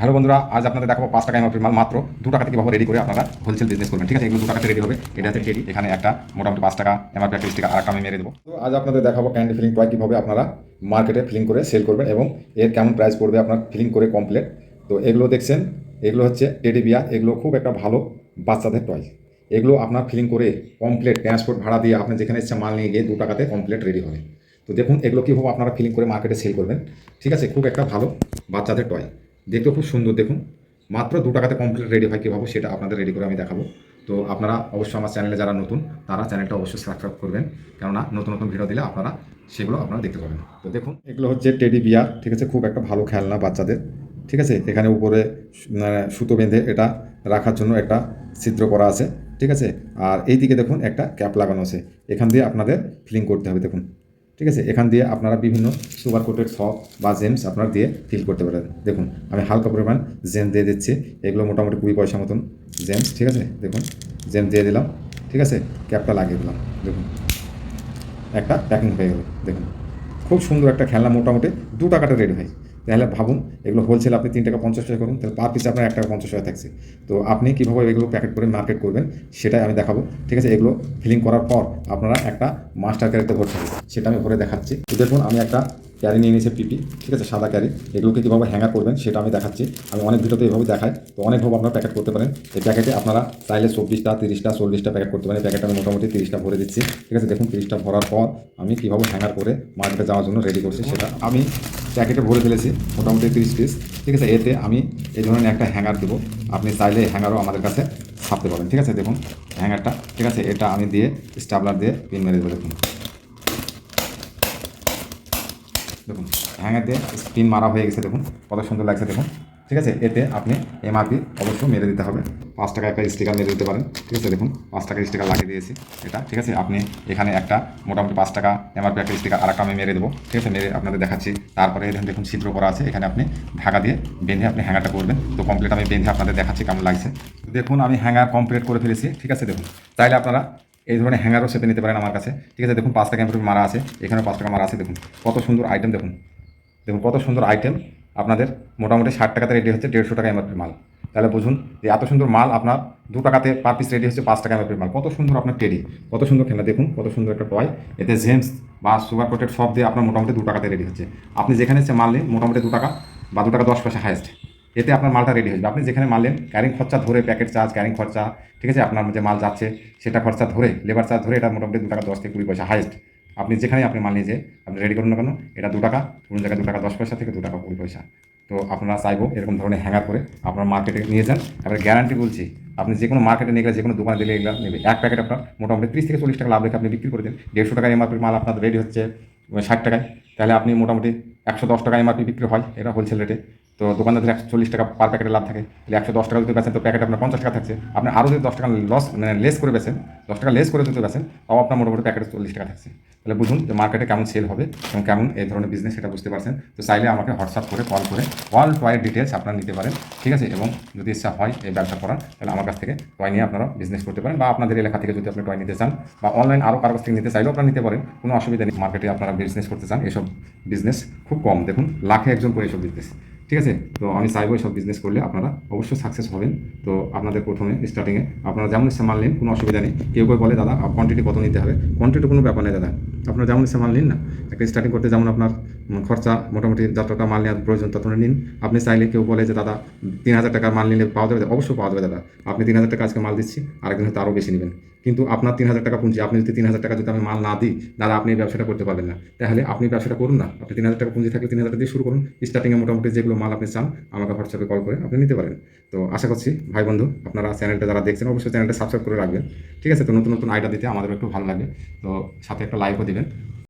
Hello বন্ধুরা, আজ আপনাদের দেখাবো পাঁচ টাকা এমআরপি মাল। মাত্র দু টাকাতে কীভাবে রেডি করে আপনারা হোলসেল বিজনেস করবেন। ঠিক আছে, এগুলো দু টাকাতে রেডি হবে। এটা হচ্ছে টেডি এখানে একটা মোটামুটি পাঁচ টাকা এমআরপি একটা স্টিকার আর আমি মেরে দেবো। তো আজ আপনাদের দেখাবো ক্যান্ডি ফিলিং টয় কীভাবে আপনারা মার্কেটে ফিলিং করে সেল করবেন এবং এর কেমন প্রাইস পড়বে আপনার ফিলিং করে কমপ্লিট তো এগুলো দেখছেন, এগুলো হচ্ছে টেডি বিয়ার এগুলো খুব একটা ভালো বাচ্চাদের টয় এগুলো আপনার ফিলিং করে কমপ্লিট ট্রান্সপোর্ট ভাড়া দিয়ে আপনি যেখানে ইচ্ছা মাল নিয়ে গিয়ে দু টাকাতে কমপ্লিট রেডি হবে। তো দেখুন, এগুলো কীভাবে আপনারা ফিলিং করে মার্কেটে সেল করবেন। ঠিক আছে, খুব একটা ভালো বাচ্চাদের টয় দেখতেও খুব সুন্দর দেখুন। মাত্র দু টাকাতে কমপ্লিট রেডি হয় কীভাবে সেটা আপনাদের রেডি করে আমি দেখাবো। তো আপনারা অবশ্যই আমার চ্যানেলে যারা নতুন, তারা চ্যানেলটা অবশ্যই সাবস্ক্রাইব করবেন। কেননা নতুন নতুন ভিডিও দিলে আপনারা সেগুলো আপনারা দেখতে পাবেন। তো দেখুন। এগুলো হচ্ছে টেডি বিয়ার ঠিক আছে? খুব একটা ভালো খেলনা বাচ্চাদের, ঠিক আছে? এখানে উপরে মানে সুতো বেঁধে এটা রাখার জন্য একটা ছিদ্র করা আছে, ঠিক আছে? আর এই দিকে দেখুন একটা ক্যাপ লাগানো আছে। এখান দিয়ে আপনাদের ফিলিং করতে হবে, দেখুন। ঠিক আছে? এখান দিয়ে আপনারা বিভিন্ন সুপার কোটেড সক বা জেমস আপনারা দিয়ে ফিল করতে পারেন। দেখুন, আমি হালকা পরিমাণ জেম দিয়ে দিচ্ছি। এগুলো মোটামুটি কুড়ি পয়সা মতন জেমস ঠিক আছে? দেখুন জেম দিয়ে দিলাম, ঠিক আছে? ক্যাপটা লাগিয়ে দিলাম, দেখুন। একটা প্যাকিং হয়ে গেল, দেখুন। খুব সুন্দর একটা খেলনা মোটামুটি, দু টাকাটা রেডি হয় তাহলে ভাবুন, এগুলো হোলসেল আপনি তিন টাকা পঞ্চাশ টাকা করুন, তাহলে পার পিসে আপনার এক টাকা পঞ্চাশ টাকা থাকছে। তো আপনি কীভাবে এগুলো প্যাকেট করে মার্কেট করবেন, সেটাই আমি দেখাবো, ঠিক আছে? এগুলো ফিলিং করার পর আপনারা একটা মাস্টার ক্যারিতে ভরতে হবে, সেটা আমি ভরে দেখাচ্ছি। তো দেখুন, আমি একটা ক্যারি নিয়ে নিয়েছে পিপি ঠিক আছে? সাদা ক্যারি এগুলোকে কীভাবে হ্যাঙ্গার করবেন, সেটা আমি দেখাচ্ছি। আমি অনেক ভিডিওতে এইভাবে দেখাই, তো অনেকভাবে আপনারা প্যাকেট করতে পারেন। এই প্যাকেটে আপনারা চাইলে চব্বিশটা, তিরিশটা, চল্লিশটা প্যাকেট করতে পারেন। এই প্যাকেট আমি মোটামুটি তিরিশটা ভরে দিচ্ছি, ঠিক আছে? দেখুন, তিরিশটা ভরার পর আমি কীভাবে হ্যাঙ্গার করে মার্কেটে যাওয়ার জন্য রেডি করছি, সেটা আমি প্যাকেটে ভরে ফেলেছি, মোটামুটি তিরিশ পিস ঠিক আছে, এতে আমি এই ধরনের একটা হ্যাঙ্গার দেবো। আপনি চাইলে হ্যাঙ্গারও আমাদের কাছে ছাপতে পারেন। ঠিক আছে, দেখুন হ্যাঙ্গারটা ঠিক আছে, এটা আমি দিয়ে স্টাবলার দিয়ে পিন মেরে দেবো, দেখুন। দেখুন হ্যাঙ্গার দিয়ে স্পিন মারা হয়ে গেছে, দেখুন, কত সুন্দর লাগছে, দেখুন। ঠিক আছে? এতে আপনি এমআরপি অবশ্যই মেরে দিতে হবে। পাঁচ টাকা একটা স্টিকার মেরে দিতে পারেন। ঠিক আছে? দেখুন, পাঁচ টাকার স্টিকার লাগিয়ে দিয়েছি এটা। ঠিক আছে? আপনি এখানে একটা মোটামুটি পাঁচ টাকা এমআরপি একটা স্টিকার আর একটা আমি মেরে দেবো। ঠিক আছে? মেরে আপনাদের দেখাচ্ছি। তারপরে এখানে দেখুন ছিদ্র করা আছে। এখানে আপনি ঢাকা দিয়ে বেঁধে আপনি হ্যাঙ্গারটা করবেন। তো কমপ্লিট আমি বেঁধে আপনাদের দেখাচ্ছি কেমন লাগছে। দেখুন, আমি হ্যাঙ্গার কমপ্লিট করে ফেলেছি। ঠিক আছে? দেখুন, চাইলে আপনারা এই ধরনের হ্যাঙ্গারও সেতে নিতে পারেন আমার কাছে। ঠিক আছে? দেখুন, পাঁচ টাকা এমআরপি মারা আছে। এখানে পাঁচ টাকা মারা আছে। দেখুন, কত সুন্দর আইটেম দেখুন। দেখুন, কত সুন্দর আইটেম আপনাদের মোটামুটি ষাট টাকাতে রেডি হচ্ছে দেড়শো টাকা এমআরপি মাল। তাহলে বুঝুন যে এত সুন্দর মাল আপনার দু টাকাতে পার পিস রেডি হচ্ছে পাঁচ টাকা এমআরপি মাল। কত সুন্দর আপনার টেডি কত সুন্দর খেলা দেখুন কত সুন্দর একটা টয় এতে জেমস বা সুগার কোটেড সব দিয়ে আপনার মোটামুটি দু টাকাতে রেডি হচ্ছে। আপনি যেখানে সে মাল নিন, মোটামুটি দু টাকা বা দু টাকা দশ পয়সা হাইস্ট এতে আপনার মালটা রেডি হয়ে যাবে। আপনি যেখানে মাল নেন ক্যারিং খরচা ধরে প্যাকেট চার্জ ক্যারিং খরচা, ঠিক আছে? আপনার যে মাল যাচ্ছে, সেটা খরচা ধরে লেবার চার্জ ধরে এটা মোটামুটি দু টাকা দশ থেকে কুড়ি পয়সা হাইস্ট আপনি যেখানে আপনি মাল নিয়ে যে আপনি রেডি করুন না কেন, এটা দু টাকা কোনো জায়গায় দু টাকা, দশ পয়সা থেকে দু টাকা কুড়ি পয়সা। তো আপনারা চাইব এরকম ধরনের হ্যাঙ্গার করে আপনার মার্কেটে নিয়ে যান। এবার গ্যারান্টি বলছি, আপনি যে কোনো মার্কেটে নিয়ে গেলে, যে কোনো দোকানে দিলে এগুলো নেবে। এক প্যাকেট আপনার মোটামুটি ত্রিশ থেকে চল্লিশ টাকা লাভ রেখে আপনি বিক্রি করে দেন। দেড়শো টাকা এমআরপি মাল আপনার রেডি হচ্ছে ষাট টাকায়। তাহলে আপনি মোটামুটি একশো দশ টাকা এমআরপি বিক্রি হয়, এটা হোলসেল রেটে তো দোকানদার একশো চল্লিশ টাকা পার প্যাকেটে লাভ থাকে। তাহলে একশো দশ টাকা যদি বেচেন, তো প্যাকেট আপনার পঞ্চাশ টাকা থাকছে। আপনি আরও যদি দশ টাকা লস মানে লেস করে বেচেন, দশ টাকা লেস করে যদি বেচেন, তাও আপনার মোটামুটি প্যাকেটে চল্লিশ টাকা থাকছে। তাহলে বুঝুন যে মার্কেটে কেমন সেল হবে এবং কেমন এই ধরনের বিজনেস সেটা বুঝতে পারছেন। তো চাইলে আমাকে হোয়াটসঅ্যাপ করে কল করে অল টয়ের ডিটেলস আপনারা নিতে পারেন, ঠিক আছে? এবং যদি ইচ্ছা হয় এই ব্যবসা করার, তাহলে আমার কাছ থেকে টয় নিয়ে আপনারা বিজনেস করতে পারেন বা আপনাদের এলাকা থেকে যদি আপনি টয় নিতে চান বা অনলাইন আরও কারও কাছ থেকে নিতে চাইলেও আপনারা নিতে পারেন, কোনো অসুবিধা নেই। মার্কেটে আপনারা বিজনেস করতে চান, এসব বিজনেস খুব কম। দেখুন, লাখে একজন করে এসব বিজনেস ঠিক আছে? তো আমি চাইব সব বিজনেস করলে আপনারা অবশ্যই সাকসেস হবেন। তো আপনাদের প্রথমে স্টার্টিংয়ে আপনারা যেমন ইচ্ছা মাল নিন কোনো অসুবিধা নেই। কেউ কেউ বলে, দাদা কোয়ান্টিটি কত নিতে হবে? কোয়ান্টিটি কোনো ব্যাপার নেই, দাদা। আপনারা যেমন ইচ্ছা মাল নিন না একটা স্টার্টিং করতে যেমন আপনার খরচা মোটামুটি যত টাকা মাল নেওয়ার প্রয়োজন ততটা নিন। আপনি চাইলে কেউ বলে যে, দাদা, তিন হাজার টাকার মাল নিলে পাওয়া যাবে? অবশ্যই পাওয়া যাবে, দাদা। আপনি তিন হাজার টাকা আজকে মাল দিচ্ছি আরেকদিন হয়তো আরও বেশি নেবেন। কিন্তু আপনার তিন হাজার টাকা পুঁজি, আপনি যদি তিন হাজার টাকা যদি আমি মাল না দিই, দাদা, আপনি এই ব্যবসাটা করতে পারবেন না। তাহলে আপনি ব্যবসাটা করুন না। আপনি তিন হাজার টাকা পুঁজি থাকলে তিন হাজার দিয়ে শুরু করুন। স্টার্টিংয়ে মোটামুটি যেগুলো মাল আপনি চান, আমাকে হোয়াটসঅ্যাপে কল করে আপনি নিতে পারেন। তো আশা করছি, ভাই বন্ধু, আপনারা চ্যানেলটা যারা দেখছেন, অবশ্যই চ্যানেলটা সাবস্ক্রাইব করে রাখবেন। ঠিক আছে? তো নতুন নতুন আইডিয়া দিতে আমাদের একটু ভালো লাগে। তো সাথে একটা লাইকও দিবেন।